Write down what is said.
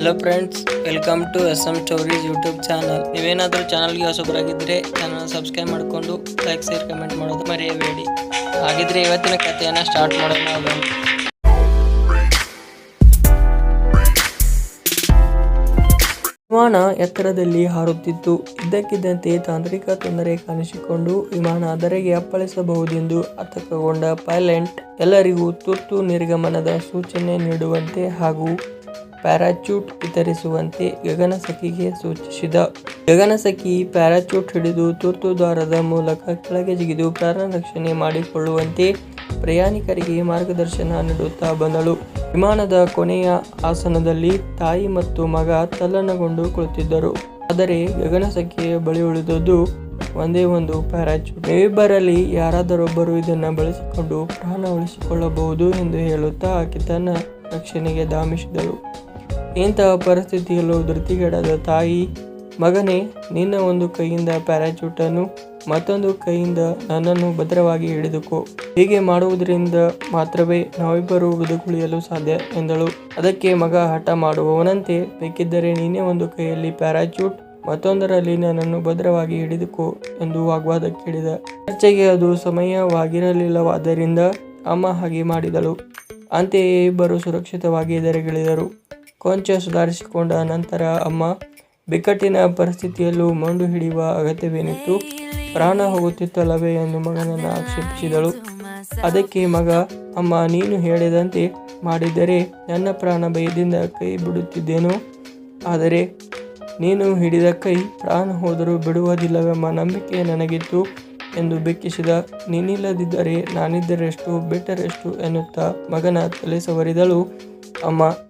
Hello friends welcome to S M stories YouTube channel ನೀವೇನಾದರೂ ಚಾನಲ್ಗೆ ಹೊಸಬರಾಗಿದ್ದರೆ ಚಾನಲ್ ಸಬ್ಸ್ಕ್ರೈಬ್ ಮಾಡಿಕೊಂಡು ಲೈಕ್ ಶೇರ್ ಕಮೆಂಟ್ ಮಾಡೋದು ಮರೆಯಬೇಡಿ. ಹಾಗಿದ್ರೆ ಇವತ್ತಿನ ಕಥೆಯನ್ನು ಸ್ಟಾರ್ಟ್ ಮಾಡೋಣ ವಿಮಾನ ಎತ್ತರದಲ್ಲಿ ಹಾರುತ್ತಿತ್ತು. ಇದ್ದಕ್ಕಿದ್ದಂತೆ ತಾಂತ್ರಿಕ ತೊಂದರೆ ಕಾಣಿಸಿಕೊಂಡು ವಿಮಾನ ಅದರಿಗೆ ಅಪ್ಪಳಿಸಬಹುದೆಂದು ಆತಂಕಗೊಂಡ ಪೈಲಟ್ ಎಲ್ಲರಿಗೂ ತುರ್ತು ನಿರ್ಗಮನದ ಸೂಚನೆ ನೀಡುವಂತೆ ಹಾಗೂ ಪ್ಯಾರಾಚೂಟ್ ವಿತರಿಸುವಂತೆ ಗಗನಸಖಿಗೆ ಸೂಚಿಸಿದ. ಗಗನಸಖಿ ಪ್ಯಾರಾಚೂಟ್ ಹಿಡಿದು ತುರ್ತು ದ್ವಾರದ ಮೂಲಕ ಕೆಳಗೆ ಜಿಗಿದು ಪ್ರಾಣ ರಕ್ಷಣೆ ಮಾಡಿಕೊಳ್ಳುವಂತೆ ಪ್ರಯಾಣಿಕರಿಗೆ ಮಾರ್ಗದರ್ಶನ ನೀಡುತ್ತಾ ಬಂದಳು. ವಿಮಾನದ ಕೊನೆಯ ಆಸನದಲ್ಲಿ ತಾಯಿ ಮತ್ತು ಮಗ ತಲ್ಲಣಗೊಂಡು ಕುಳಿತಿದ್ದರು. ಆದರೆ ಗಗನಸಖಿಯ ಬಳಿ ಉಳಿದದ್ದು ಒಂದೇ ಒಂದು ಪ್ಯಾರಾಚೂಟ್. ಇಬ್ಬರಲ್ಲಿ ಯಾರಾದರೊಬ್ಬರು ಇದನ್ನು ಬಳಸಿಕೊಂಡು ಪ್ರಾಣ ಉಳಿಸಿಕೊಳ್ಳಬಹುದು ಎಂದು ಹೇಳುತ್ತಾ ಆಕೆ ತನ್ನ ರಕ್ಷಣೆಗೆ ಧಾಮಿಸಿದಳು ಇಂತಹ ಪರಿಸ್ಥಿತಿಯಲ್ಲೂ ಧೃತಿಗೆಡದ ತಾಯಿ ಮಗನೇ, ನಿನ್ನ ಒಂದು ಕೈಯಿಂದ ಪ್ಯಾರಾಚೂಟನ್ನು ಮತ್ತೊಂದು ಕೈಯಿಂದ ನನ್ನನ್ನು ಭದ್ರವಾಗಿ ಹಿಡಿದುಕೋ. ಹೀಗೆ ಮಾಡುವುದರಿಂದ ಮಾತ್ರವೇ ನಾವಿಬ್ಬರು ಬದುಕುಳಿಯಲು ಸಾಧ್ಯ ಎಂದಳು. ಅದಕ್ಕೆ ಮಗ ಹಠ ಮಾಡುವವನಂತೆ, ಬೇಕಿದ್ದರೆ ನೀನೇ ಒಂದು ಕೈಯಲ್ಲಿ ಪ್ಯಾರಾಚೂಟ್, ಮತ್ತೊಂದರಲ್ಲಿ ನನ್ನನ್ನು ಭದ್ರವಾಗಿ ಹಿಡಿದುಕೋ ಎಂದು ವಾಗ್ವಾದ ಕೇಳಿದ. ಚರ್ಚೆಗೆ ಅದು ಸಮಯವಾಗಿರಲಿಲ್ಲವಾದ್ದರಿಂದ ಅಮ್ಮ ಹಾಗೆ ಮಾಡಿದಳು. ಅಂತೆಯೇ ಇಬ್ಬರು ಸುರಕ್ಷಿತವಾಗಿ ಎದುರುಗಿಳಿದರು ಕೊಂಚ ಸುಧಾರಿಸಿಕೊಂಡ ನಂತರ ಅಮ್ಮ, ಬಿಕ್ಕಟ್ಟಿನ ಪರಿಸ್ಥಿತಿಯಲ್ಲೂ ಮಂಡು ಹಿಡಿಯುವ ಅಗತ್ಯವೇನಿತ್ತು? ಪ್ರಾಣ ಹೋಗುತ್ತಿತ್ತಲ್ಲವೇ ಎಂದು ಮಗನನ್ನು ಆಕ್ಷೇಪಿಸಿದಳು. ಅದಕ್ಕೆ ಮಗ, ಅಮ್ಮ, ನೀನು ಹೇಳಿದಂತೆ ಮಾಡಿದರೆ ನನ್ನ ಪ್ರಾಣ ಭಯದಿಂದ ಕೈ ಬಿಡುತ್ತಿದ್ದೇನೋ? ಆದರೆ, ನೀನು ಹಿಡಿದ ಕೈ ಪ್ರಾಣ ಹೋದರೂ ಬಿಡುವುದಿಲ್ಲವೆಂಬ ನಂಬಿಕೆ ನನಗಿತ್ತು. ಎಂದು ಬೆಕ್ಕಿಸಿದ ನೀನಿಲ್ಲದಿದ್ದರೆ ನಾನಿದ್ದರೆಷ್ಟು ಬಿಟ್ಟರೆಷ್ಟು ಎನ್ನುತ್ತಾ ಮಗನ ತಲೆ ಸವರಿದಳು ಅಮ್ಮ